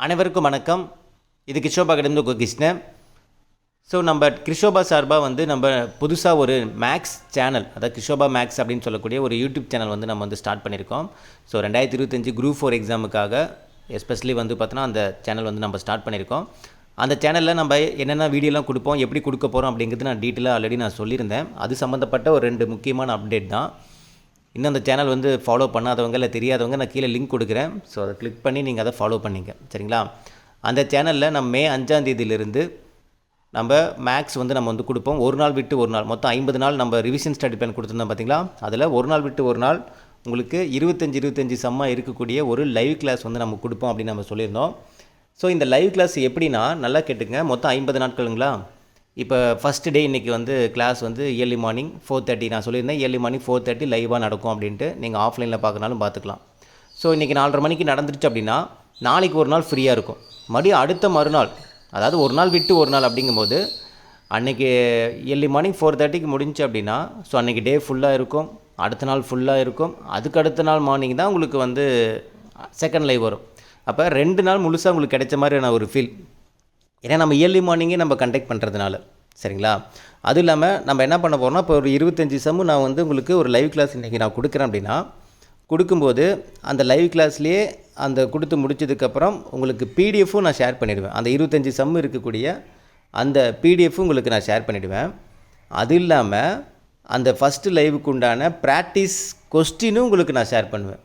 அனைவருக்கும் வணக்கம். இது கிஷோபா கிடந்து கிருஷ்ணன். ஸோ நம்ம கிருஷோபா சார்பாக வந்து நம்ம புதுசாக ஒரு மேக்ஸ் சேனல் அதாவது கிஷோபா மேக்ஸ் அப்படின்னு சொல்லக்கூடிய ஒரு யூடியூப் சேனல் வந்து நம்ம வந்து ஸ்டார்ட் பண்ணியிருக்கோம். ஸோ ரெண்டாயிரத்தி இருபத்தஞ்சி குரூப் ஃபோர் எக்ஸாமுக்காக எஸ்பெஷலி வந்து பார்த்தோன்னா அந்த சேனல் வந்து நம்ம ஸ்டார்ட் பண்ணியிருக்கோம். அந்த சேனலில் நம்ம என்னென்ன வீடியோலாம் கொடுப்போம் எப்படி கொடுக்க போகிறோம் அப்படிங்கிறது நான் டீட்டெயிலாக ஆல்ரெடி நான் சொல்லியிருந்தேன். அது சம்மந்தப்பட்ட ஒரு ரெண்டு முக்கியமான அப்டேட் தான். இன்னும் அந்த சேனல் வந்து ஃபாலோ பண்ணாதவங்க இல்லை தெரியாதவங்க நான் கீழே லிங்க் கொடுக்குறேன். ஸோ அதை கிளிக் பண்ணி நீங்கள் அதை ஃபாலோ பண்ணிங்க. சரிங்களா? அந்த சேனலில் நம்ம மே அஞ்சாந்தேதியிலிருந்து நம்ம மேக்ஸ் வந்து நம்ம வந்து கொடுப்போம். ஒரு நாள் விட்டு ஒரு நாள். மொத்தம் ஐம்பது நாள் நம்ம ரிவிஷன் ஸ்டடி பிளான் கொடுத்துருந்தோம் பார்த்தீங்களா அதில் ஒரு நாள் விட்டு ஒரு நாள் உங்களுக்கு இருபத்தஞ்சி இருபத்தஞ்சி செம்மா இருக்கக்கூடிய ஒரு லைவ் கிளாஸ் வந்து நம்ம கொடுப்போம் அப்படின்னு நம்ம சொல்லியிருந்தோம். ஸோ இந்த லைவ் கிளாஸ் எப்படின்னா நல்லா கேட்டுங்க மொத்தம் ஐம்பது நாட்களுங்களா? இப்போ ஃபஸ்ட் டே இன்றைக்கி வந்து கிளாஸ் வந்து இயர்லி மார்னிங் ஃபோர் தேர்ட்டி நான் சொல்லியிருந்தேன் இயர்லி மார்னிங் ஃபோர் தேர்ட்டி லைவாக நடக்கும் அப்படின்ட்டு நீங்கள் ஆஃப்லைனில் பார்க்கனாலும் பார்த்துக்கலாம். ஸோ இன்றைக்கி நாலரை மணிக்கு நடந்துருச்சு அப்படின்னா நாளைக்கு ஒரு நாள் ஃப்ரீயாக இருக்கும். மறுபடியும் அடுத்த மறுநாள் அதாவது ஒரு நாள் விட்டு ஒரு நாள் அப்படிங்கும்போது அன்றைக்கி இயர்லி மார்னிங் ஃபோர் தேர்ட்டிக்கு முடிஞ்சு அப்படின்னா ஸோ அன்றைக்கி டே ஃபுல்லாக இருக்கும் அடுத்த நாள் ஃபுல்லாக இருக்கும் அதுக்கு அடுத்த நாள் மார்னிங் தான் உங்களுக்கு வந்து செகண்ட் லைவ் வரும். அப்போ ரெண்டு நாள் முழுசாக உங்களுக்கு கிடைச்ச மாதிரியான ஒரு ஃபீல் ஏன்னா நம்ம இயர்லி மார்னிங்கே நம்ம கண்டக்ட் பண்ணுறதுனால சரிங்களா? அதுவும் இல்லாமல் நம்ம என்ன பண்ண போகிறோம்னா இப்போ ஒரு இருபத்தஞ்சி சம்மு நான் வந்து உங்களுக்கு ஒரு லைவ் கிளாஸ் இன்றைக்கி நான் கொடுக்குறேன் அப்படின்னா கொடுக்கும்போது அந்த லைவ் கிளாஸ்லேயே அந்த கொடுத்து முடிச்சதுக்கப்புறம் உங்களுக்கு பிடிஎஃப்பும் நான் ஷேர் பண்ணிவிடுவேன் அந்த இருபத்தஞ்சி சம்மு இருக்கக்கூடிய அந்த பிடிஎஃப்பும் உங்களுக்கு நான் ஷேர் பண்ணிவிடுவேன் அது இல்லாமல் அந்த ஃபஸ்ட்டு லைவுக்கு உண்டான ப்ராக்டிஸ் கொஸ்டினும் உங்களுக்கு நான் ஷேர் பண்ணுவேன்.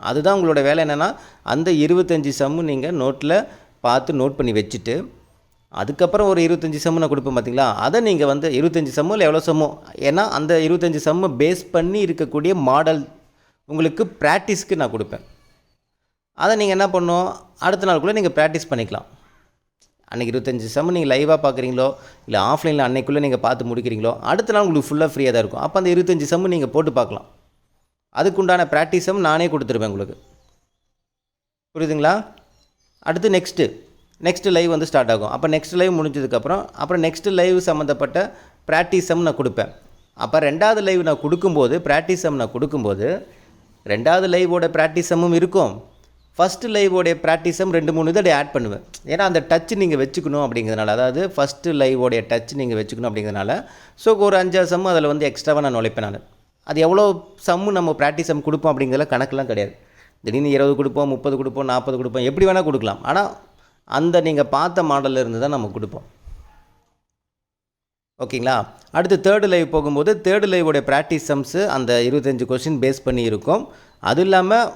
அதுதான் உங்களோட வேலை என்னென்னா அந்த இருபத்தஞ்சி சம்மு நீங்கள் நோட்டில் பார்த்து நோட் பண்ணி வச்சுட்டு அதுக்கப்புறம் ஒரு இருபத்தஞ்சி சம்மு நான் கொடுப்பேன் பார்த்தீங்களா அதை நீங்கள் வந்து இருபத்தஞ்சி சம்மு இல்லை எவ்வளோ சம்மோ ஏன்னா அந்த இருபத்தஞ்சி சம்மு பேஸ் பண்ணி இருக்கக்கூடிய மாடல் உங்களுக்கு ப்ராக்டிஸ்க்கு நான் கொடுப்பேன். அதை நீங்கள் என்ன பண்ணணும் அடுத்த நாளுக்குள்ளே நீங்கள் ப்ராக்டிஸ் பண்ணிக்கலாம். அன்றைக்கி இருபத்தஞ்சி சம்மு நீங்கள் லைவாக பார்க்குறீங்களோ இல்லை ஆஃப்லைனில் அன்னைக்குள்ளே நீங்கள் பார்த்து முடிக்கிறீங்களோ? அடுத்த நாள் உங்களுக்கு ஃபுல்லாக ஃப்ரீயாக தான் இருக்கும். அப்போ அந்த இருபத்தஞ்சி சம்மு நீங்கள் போட்டு பார்க்கலாம். அதுக்குண்டான ப்ராக்டிஸும் நானே கொடுத்துருவேன் உங்களுக்கு. புரியுதுங்களா? அடுத்து நெக்ஸ்ட்டு நெக்ஸ்ட் லைவ் வந்து ஸ்டார்ட் ஆகும். அப்போ நெக்ஸ்ட் லைவ் முடிஞ்சதுக்கப்புறம் அப்புறம் நெக்ஸ்ட் லைவ் சம்மந்தப்பட்ட ப்ராக்டிஸம் நான் கொடுப்பேன். அப்போ ரெண்டாவது லைவ் நான் கொடுக்கும்போது ப்ராக்டிஸம் நான் கொடுக்கும்போது ரெண்டாவது லைவோட ப்ராக்டிஸமும் இருக்கும். ஃபஸ்ட்டு லைவோடைய ப்ராக்டிஸும் ரெண்டு மூணு இதை ஆட் பண்ணுவேன். ஏன்னா அந்த டச் நீங்கள் வச்சுக்கணும் அப்படிங்கிறதுனால அதாவது ஃபஸ்ட்டு லைவோடைய டச் நீங்கள் வச்சுக்கணும் அப்படிங்கிறதுனால ஸோ ஒரு அஞ்சாறு சம்மு அதில் வந்து எக்ஸ்ட்ராவாக நான் நுழைப்பேன் நான். அது எவ்வளோ சம்மு நம்ம ப்ராக்டிஸம் கொடுப்போம் அப்படிங்கிறதுல கணக்கெலாம் கிடையாது. திடீர்னு இருபது கொடுப்போம் முப்பது கொடுப்போம் நாற்பது கொடுப்போம் எப்படி வேணால் கொடுக்கலாம். ஆனால் அந்த நீங்கள் பார்த்த மாடலில் இருந்து தான் நம்ம கொடுப்போம். ஓகேங்களா? அடுத்து தேர்டு லைவ் போகும்போது தேர்டு லைவோடைய ப்ராக்டிஸ் சம்ஸு அந்த இருபத்தஞ்சி கொஷின் பேஸ் பண்ணி இருக்கும். அதுவும் இல்லாமல்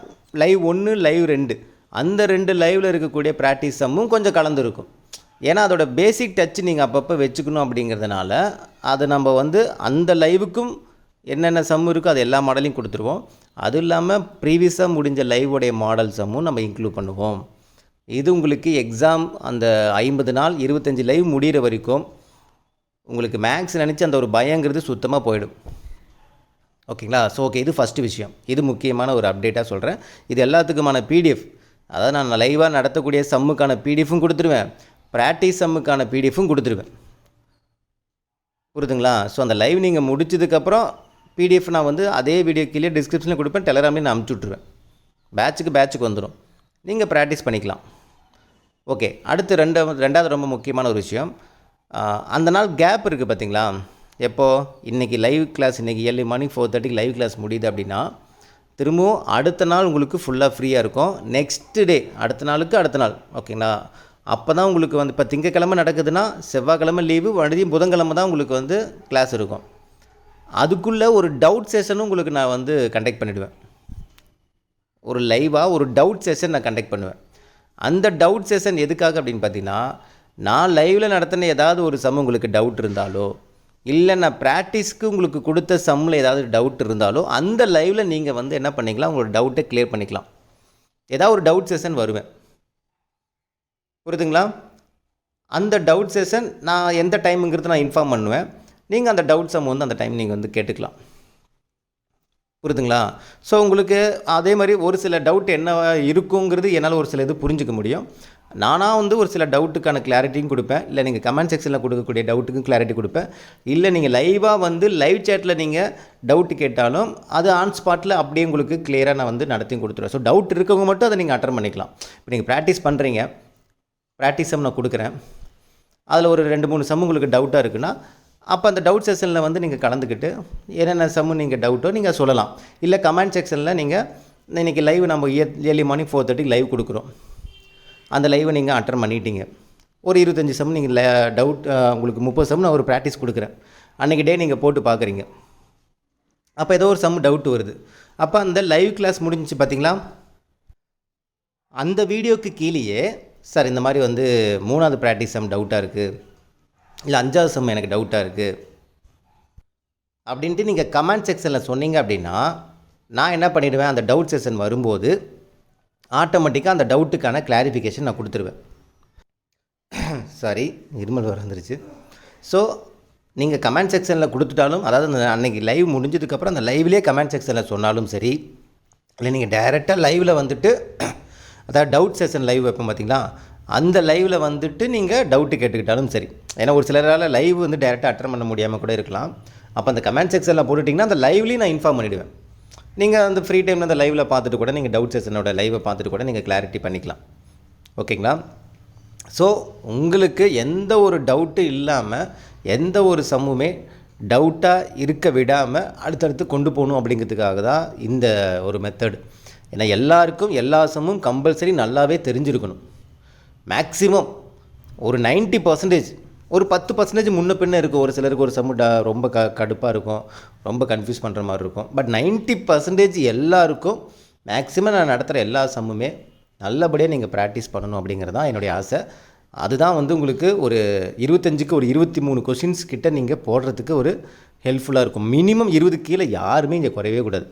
லைவ் ஒன்று லைவ் ரெண்டு. அந்த ரெண்டு லைவில் இருக்கக்கூடிய ப்ராக்டிஸ் சம்மும் கொஞ்சம் கலந்துருக்கும். ஏன்னா அதோட பேசிக் டச் நீங்கள் அப்பப்போ வச்சுக்கணும் அப்படிங்கிறதுனால அதை நம்ம வந்து அந்த லைவுக்கும் என்னென்ன சம் இருக்கோ அது எல்லா மாடலையும் கொடுத்துருவோம். அதுவும் இல்லாமல் ப்ரீவியஸாக முடிஞ்ச லைவோடைய மாடல் சம்மும் நம்ம இன்க்ளூட் பண்ணுவோம். இது உங்களுக்கு எக்ஸாம் அந்த ஐம்பது நாள் இருபத்தஞ்சி லைவ் முடிகிற வரைக்கும் உங்களுக்கு மேக்ஸ் நினச்சி அந்த ஒரு பயங்கிறது சுத்தமாக போயிடும். ஓகேங்களா? ஸோ ஓகே இது ஃபஸ்ட்டு விஷயம். இது முக்கியமான ஒரு அப்டேட்டாக சொல்கிறேன் இது எல்லாத்துக்குமான பிடிஎஃப் அதாவது நான் லைவாக நடத்தக்கூடிய சம்முக்கான பிடிஎஃப்பும் கொடுத்துருவேன். ப்ராக்டிஸ் சம்முக்கான பிடிஎஃப்பும் கொடுத்துருவேன். புரியுதுங்களா ஸோ அந்த லைவ் நீங்கள் முடிச்சதுக்கப்புறம் பிடிஎஃப் நான் வந்து அதே வீடியோ கீழே டிஸ்கிரிப்ஷனில் கொடுப்பேன். டெலகிராம்லேயும் நான் அமுச்சு விட்ருவேன் பேட்சுக்கு பேட்சுக்கு வந்துடும் நீங்கள் ப்ராக்டிஸ் பண்ணிக்கலாம். ஓகே அடுத்து ரெண்டு ரெண்டாவது ரொம்ப முக்கியமான ஒரு விஷயம். அந்த நாள் கேப் இருக்குது பார்த்தீங்களா எப்போது இன்றைக்கி லைவ் கிளாஸ் இன்றைக்கி ஏர்லி மார்னிங் ஃபோர் தேர்ட்டிக்கு லைவ் கிளாஸ் முடியுது அப்படின்னா திரும்பவும் அடுத்த நாள் உங்களுக்கு ஃபுல்லாக ஃப்ரீயாக இருக்கும். நெக்ஸ்ட் டே அடுத்த நாளுக்கு அடுத்த நாள். ஓகேங்களா அப்போ தான் உங்களுக்கு வந்து இப்போ திங்கக்கிழமை நடக்குதுன்னா செவ்வாய்க்கிழமை லீவு மறுபடியும் புதன்கிழமை தான் உங்களுக்கு வந்து கிளாஸ் இருக்கும். அதுக்குள்ளே ஒரு டவுட் செஷனும் உங்களுக்கு நான் வந்து கண்டக்ட் பண்ணிவிடுவேன் ஒரு லைவாக ஒரு டவுட் செஷன் நான் கண்டக்ட் பண்ணுவேன். அந்த டவுட் செஷன் எதுக்காக அப்படின்னு பார்த்தீங்கன்னா நான் லைவில் நடத்தின ஏதாவது ஒரு சம் உங்களுக்கு டவுட் இருந்தாலோ இல்லை நான் ப்ராக்டிஸ்க்கு உங்களுக்கு கொடுத்த சம்மில் ஏதாவது டவுட் இருந்தாலோ அந்த லைவில் நீங்கள் வந்து என்ன பண்ணிக்கலாம் உங்களோட டவுட்டை கிளியர் பண்ணிக்கலாம். ஏதாவது ஒரு டவுட் செஷன் வருவேன். புரியுதுங்களா? அந்த டவுட் செஷன் நான் எந்த டைமுங்கிறது நான் இன்ஃபார்ம் பண்ணுவேன். நீங்கள் அந்த டவுட் சம் வந்து அந்த டைம் நீங்கள் வந்து கேட்டுக்கலாம். புரியுதுங்களா ஸோ உங்களுக்கு அதே மாதிரி ஒரு சில டவுட் என்ன இருக்குங்கிறது என்னால் ஒரு சில இது புரிஞ்சுக்க முடியும். நானாக வந்து ஒரு சில டவுட்டுக்கான கிளாரிட்டியும் கொடுப்பேன். இல்லை நீங்கள் கமெண்ட் செக்ஷனில் கொடுக்கக்கூடிய டவுட்டுக்கும் கிளாரிட்டி கொடுப்பேன். இல்லை நீங்கள் லைவாக வந்து லைவ் சேட்டில் நீங்கள் டவுட் கேட்டாலும் அது ஆன் ஸ்பாட்டில் அப்படியே உங்களுக்கு கிளியராக நான் வந்து நடத்தியும் கொடுத்துருவேன். ஸோ டவுட் இருக்கவங்க மட்டும் அதை நீங்கள் அட்டன் பண்ணிக்கலாம். இப்போ நீங்கள் ப்ராக்டிஸ் பண்ணுறீங்க ப்ராக்டிஸம் நான் கொடுக்குறேன். அதில் ஒரு ரெண்டு மூணு சம் உங்களுக்கு டவுட்டாக இருக்குன்னா அப்போ அந்த டவுட் செஷனில் வந்து நீங்கள் கலந்துக்கிட்டு என்னென்ன சம்மு நீங்கள் டவுட்டோ நீங்கள் சொல்லலாம். இல்லை கமெண்ட் செக்ஷனில் நீங்கள் இன்றைக்கி லைவ் நம்ம இயர் ஏர்லி மார்னிங் ஃபோர் தேர்ட்டிக்கு லைவ் கொடுக்குறோம். அந்த லைவை நீங்கள் அட்டன் பண்ணிட்டீங்க. ஒரு இருபத்தஞ்சி சம் நீங்கள் டவுட் உங்களுக்கு முப்பது சம் நான் ஒரு ப்ராக்டிஸ் கொடுக்குறேன். அன்றைக்கி டே நீங்கள் போட்டு பார்க்குறீங்க அப்போ ஏதோ ஒரு சம் டவுட் வருது. அப்போ அந்த லைவ் கிளாஸ் முடிஞ்சிச்சு பார்த்தீங்களா அந்த வீடியோக்கு கீழேயே சார் இந்த மாதிரி வந்து மூணாவது ப்ராக்டிஸ் சம் டவுட்டாக இருக்குது இல்லை அஞ்சாவது செம் எனக்கு டவுட்டாக இருக்குது அப்படின்ட்டு நீங்கள் கமெண்ட் செக்ஷனில் சொன்னீங்க அப்படின்னா நான் என்ன பண்ணிவிடுவேன் அந்த டவுட் செஷன் வரும்போது ஆட்டோமேட்டிக்காக அந்த டவுட்டுக்கான கிளாரிஃபிகேஷன் நான் கொடுத்துருவேன். சாரி இருமல் வர வந்துருச்சு. ஸோ நீங்கள் கமெண்ட் செக்ஷனில் கொடுத்துட்டாலும் அதாவது அந்த அன்றைக்கி லைவ் முடிஞ்சதுக்கப்புறம் அந்த லைவ்லேயே கமெண்ட் செக்ஷனில் சொன்னாலும் சரி இல்லை நீங்கள் டைரெக்டாக லைவில் வந்துட்டு அதாவது டவுட் செஷன் லைவ் வைப்போம் பார்த்தீங்களா அந்த லைவில் வந்துட்டு நீங்கள் டவுட்டு கேட்டுக்கிட்டாலும் சரி. ஏன்னா ஒரு சிலரால் லைவ் வந்து டைரெக்டாக அட்டன் பண்ண முடியாமல் கூட இருக்கலாம். அப்போ அந்த கமெண்ட் செக்ஷனில் போட்டுட்டிங்கன்னா அந்த லைவ்லேயும் நான் இன்ஃபார்ம் பண்ணிவிடுவேன் நீங்கள் அந்த ஃப்ரீ டைமில் அந்த லைவில் பார்த்துட்டு கூட நீங்கள் டவுட் செஷனோட லைவை பார்த்துட்டு கூட நீங்கள் கிளாரிட்டி பண்ணிக்கலாம். ஓகேங்களா ஸோ உங்களுக்கு எந்த ஒரு டவுட்டு இல்லாமல் எந்த ஒரு சம்முமே டவுட்டாக இருக்க விடாமல் அடுத்தடுத்து கொண்டு போகணும் அப்படிங்கிறதுக்காக தான் இந்த ஒரு மெத்தடு ஏன்னா எல்லாருக்கும் எல்லா சம்மும் கம்பல்சரி நல்லாவே தெரிஞ்சிருக்கணும். மேக்ஸிமம் ஒரு 90% பர்சன்டேஜ் ஒரு பத்து பர்சன்டேஜ் முன்ன பின்ன இருக்கும் ஒரு சிலருக்கு ஒரு சம்மு ரொம்ப க கடுப்பாக இருக்கும் ரொம்ப கன்ஃபியூஸ் பண்ணுற மாதிரி இருக்கும். பட் 90% பர்சன்டேஜ் எல்லாருக்கும் மேக்ஸிமம் நான் நடத்துகிற எல்லா சம்முமே நல்லபடியாக நீங்கள் ப்ராக்டிஸ் பண்ணணும் அப்படிங்கிறது தான் என்னுடைய ஆசை. அதுதான் வந்து உங்களுக்கு ஒரு இருபத்தஞ்சுக்கு ஒரு இருபத்தி மூணு கொஷின்ஸ் கிட்ட நீங்கள் போடுறதுக்கு ஒரு ஹெல்ப்ஃபுல்லாக இருக்கும். மினிமம் இருபது கீழே யாருமே இங்கே குறையவே கூடாது.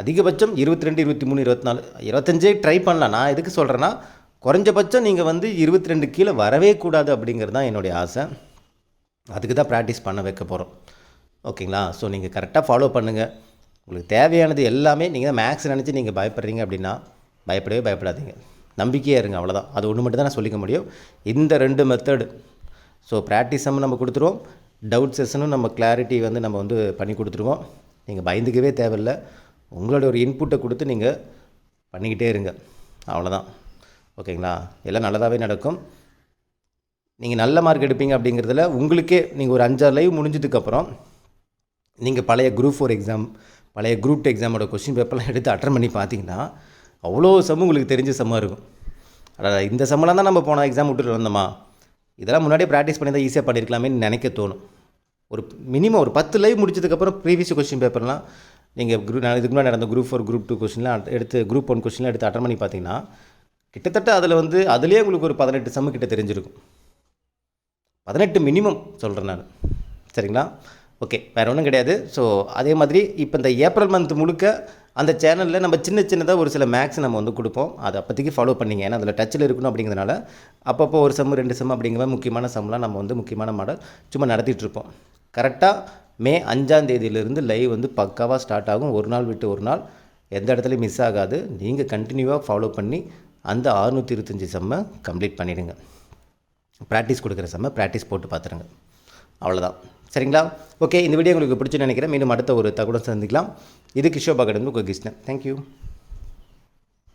அதிகபட்சம் இருபத்தி ரெண்டு இருபத்தி மூணு இருபத்தி நாலு இருபத்தஞ்சே ட்ரை பண்ணலாம். நான் எதுக்கு சொல்கிறேன்னா குறைஞ்சபட்சம் நீங்கள் வந்து இருபத்தி ரெண்டு கீழே வரவே கூடாது அப்படிங்கிறது தான் என்னுடைய ஆசை. அதுக்கு தான் ப்ராக்டிஸ் பண்ண வைக்க போகிறோம் ஓகேங்களா? ஸோ நீங்கள் கரெக்டாக ஃபாலோ பண்ணுங்கள் உங்களுக்கு தேவையானது எல்லாமே நீங்கள் மேக்ஸ் நினச்சி நீங்கள் பயப்படுறீங்க அப்படின்னா பயப்படவே பயப்படாதீங்க. நம்பிக்கையாக இருங்க அவ்வளோதான் அது ஒன்று மட்டும் தான் நான் சொல்லிக்க முடியும். இந்த ரெண்டு மெத்தடு ஸோ ப்ராக்டிஸும் நம்ம நம்ம கொடுத்துருவோம். டவுட் செஷனும் நம்ம கிளாரிட்டி வந்து நம்ம வந்து பண்ணி கொடுத்துருவோம். நீங்கள் பயந்துக்கவே தேவையில்லை. உங்களோட ஒரு இன்புட்டை கொடுத்து நீங்கள் பண்ணிக்கிட்டே இருங்க. அவ்வளோதான் ஓகேங்களா? எல்லாம் நல்லதாகவே நடக்கும். நீங்கள் நல்ல மார்க் எடுப்பீங்க அப்படிங்கிறதுல உங்களுக்கே நீங்கள் ஒரு அஞ்சாறு லைவ் முடிஞ்சதுக்கப்புறம் நீங்கள் பழைய குரூப் ஃபோர் எக்ஸாம் பழைய குரூப் டூ எக்ஸாமோட கொஸ்டின் பேப்பர்லாம் எடுத்து அட்டன் பண்ணி பார்த்தீங்கன்னா அவ்வளோ சம்மு உங்களுக்கு தெரிஞ்ச சம்மாக இருக்கும். அதாவது இந்த சம்மெல்லாம் தான் நம்ம போன எக்ஸாம் விட்டுட்டு வந்தோமா? இதெல்லாம் முன்னாடியே ப்ராக்டிஸ் பண்ணி தான் ஈஸியாக பண்ணியிருக்கலாமே நினைக்க தோணும். ஒரு மினிமம் ஒரு பத்து லைவ் முடிச்சதுக்கப்புறம் ப்ரீவியஸ் கொஸ்டின் பேப்பர்லாம் நீங்கள் குரூப் இதுக்கு முன்னாடி நடந்த குரூப் ஃபோர் குரூப் டூ கொஸ்டின்லாம் எடுத்து குரூப் ஒன் கொஸ்டின்லாம் எடுத்து அட்டன் பண்ணி பார்த்தீங்கன்னா கிட்டத்தட்ட அதில் வந்து அதுலேயே உங்களுக்கு ஒரு பதினெட்டு சம்மு கிட்ட தெரிஞ்சிருக்கும். பதினெட்டு மினிமம் சொல்கிறேன் நான். சரிங்களா? ஓகே வேறு ஒன்றும் கிடையாது. ஸோ அதே மாதிரி இப்போ இந்த ஏப்ரல் மந்த் முழுக்க அந்த சேனலில் நம்ம சின்ன சின்னதாக ஒரு சில மேக்ஸ் நம்ம வந்து கொடுப்போம். அதை அப்போதைக்கு ஃபாலோ பண்ணிங்க. ஏன்னா அதில் டச்சில் இருக்கணும் அப்படிங்கிறதுனால அப்பப்போ ஒரு சம்மு ரெண்டு செம்மு அப்படிங்கிற மாதிரி முக்கியமான சம்லாம் நம்ம வந்து முக்கியமான மாடல் சும்மா நடத்திட்டுருப்போம் கரெக்டாக மே அஞ்சாம் தேதியிலிருந்து லைவ் வந்து பக்காவாக ஸ்டார்ட் ஆகும். ஒரு நாள் விட்டு ஒரு நாள். எந்த இடத்துலையும் மிஸ் ஆகாது. நீங்கள் கண்டினியூவாக ஃபாலோ பண்ணி அந்த அறுநூற்றி இருபத்தஞ்சி செம்மை கம்ப்ளீட் பண்ணிவிடுங்க ப்ராக்டிஸ் கொடுக்குற செம்ம ப்ராக்டிஸ் போட்டு பார்த்துருங்க. அவ்வளோதான் சரிங்களா? ஓகே இந்த வீடியோ உங்களுக்கு பிடிச்சி நினைக்கிறேன். மீண்டும் அடுத்த ஒரு தகவலும் சந்திக்கலாம். இது கிஷோபா கடந்து உங்கள் கிருஷ்ணன். தேங்க்யூ